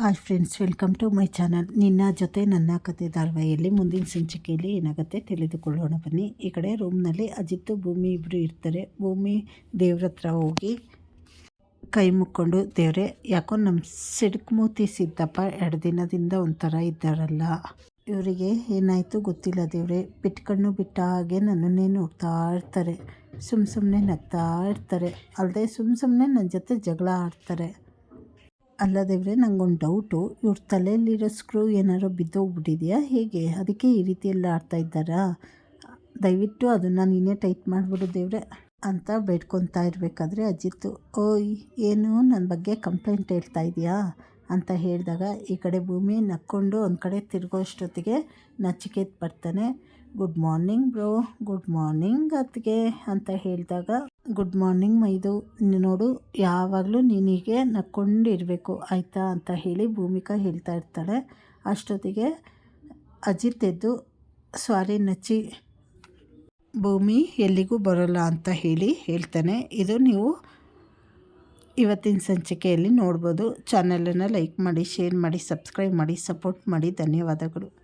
Hi friends, welcome to my channel. ನಿನ್ನ ಜೊತೆ ನನ್ನ ಕತೆ ಧಾರಾವಾಹಿಯಲ್ಲಿ ಮುಂದಿನ ಸಂಚಿಕೆಯಲ್ಲಿ ಏನಾಗುತ್ತೆ ತಿಳಿದುಕೊಳ್ಳೋಣ. ಬನ್ನಿ, ಈ ಕಡೆ ರೂಮ್ನಲ್ಲಿ ಅಜಿತ್, ಭೂಮಿ ಇಬ್ಬರು ಇರ್ತಾರೆ. ಭೂಮಿ ದೇವ್ರ ಹತ್ರ ಹೋಗಿ ಕೈ ಮುಕ್ಕೊಂಡು, ದೇವ್ರೆ, ಯಾಕೋ ನಮ್ಮ ಸಿಡುಕ್ಮೂತಿ ಸಿದ್ದಪ್ಪ ಎರಡು ದಿನದಿಂದ ಒಂಥರ ಇದ್ದಾರಲ್ಲ. ಇವರಿಗೆ ಏನಾಯಿತು ಗೊತ್ತಿಲ್ಲ ದೇವ್ರೆ. ಬಿಟ್ಕಣ್ಣು ಬಿಟ್ಟ ಹಾಗೆ ನನ್ನನ್ನೇ ನೋಡ್ತಾ ಇರ್ತಾರೆ. ಸುಮ್ಮ ಸುಮ್ಮನೆ ನಗ್ತಾ ಇರ್ತಾರೆ. ಅಲ್ಲದೆ ಸುಮ್ಮ ಸುಮ್ಮನೆ ನನ್ನ ಜೊತೆ ಜಗಳ ಆಡ್ತಾರೆ. ಅಲ್ಲ ದೇವ್ರೆ ನಂಗೊಂದು ಡೌಟು ಇವ್ರ ತಲೆಯಲ್ಲಿರೋ ಸ್ಕ್ರೂ ಏನಾರು ಬಿದ್ದೋಗ್ಬಿಟ್ಟಿದೆಯಾ? ಹೇಗೆ? ಅದಕ್ಕೆ ಈ ರೀತಿ ಎಲ್ಲ ಆಡ್ತಾ ಇದ್ದಾರಾ? ದಯವಿಟ್ಟು ಅದನ್ನು ನೀನೇ ಟೈಟ್ ಮಾಡಿಬಿಡು ದೇವ್ರೆ ಅಂತ ಬೇಡ್ಕೊತಾ ಇರಬೇಕಾದ್ರೆ ಅಜಿತ್ತು ಓಯ್, ಏನು? ನನ್ನ ಬಗ್ಗೆ ಕಂಪ್ಲೇಂಟ್ ಹೇಳ್ತಾ ಇದೆಯಾ? ಅಂತ ಹೇಳಿದಾಗ ಈ ಕಡೆ ಭೂಮಿ ನಕ್ಕೊಂಡು ಒಂದು ಕಡೆ ತಿರುಗೋ ಅಷ್ಟೊತ್ತಿಗೆ ನಚಿಕೇತ್ ಬರ್ತಾನೆ, good morning bro, good morning ಅತ್ತಿಗೆ, ಅಂತ ಹೇಳಿದಾಗ ಗುಡ್ ಮಾರ್ನಿಂಗ್ ಮೈದು. ನೋಡು, ಯಾವಾಗಲೂ ನಿನಗೆ ನಕ್ಕೊಂಡಿರಬೇಕು, ಆಯಿತಾ ಅಂತ ಹೇಳಿ ಭೂಮಿಕಾ ಹೇಳ್ತಾ ಇರ್ತಾಳೆ. ಅಷ್ಟೊತ್ತಿಗೆ ಅಜಿತ್ ಎದ್ದು, ಸ್ವಾರಿ, ನಚ್ಚಿ. ಭೂಮಿ ಎಲ್ಲಿಗೂ ಬರೋಲ್ಲ ಅಂತ ಹೇಳಿ ಹೇಳ್ತಾನೆ. ಇದು ನೀವು ಇವತ್ತಿನ ಸಂಚಿಕೆಯಲ್ಲಿ ನೋಡ್ಬೋದು. ಚಾನಲನ್ನು ಲೈಕ್ ಮಾಡಿ, ಶೇರ್ ಮಾಡಿ, ಸಬ್ಸ್ಕ್ರೈಬ್ ಮಾಡಿ, ಸಪೋರ್ಟ್ ಮಾಡಿ. ಧನ್ಯವಾದಗಳು.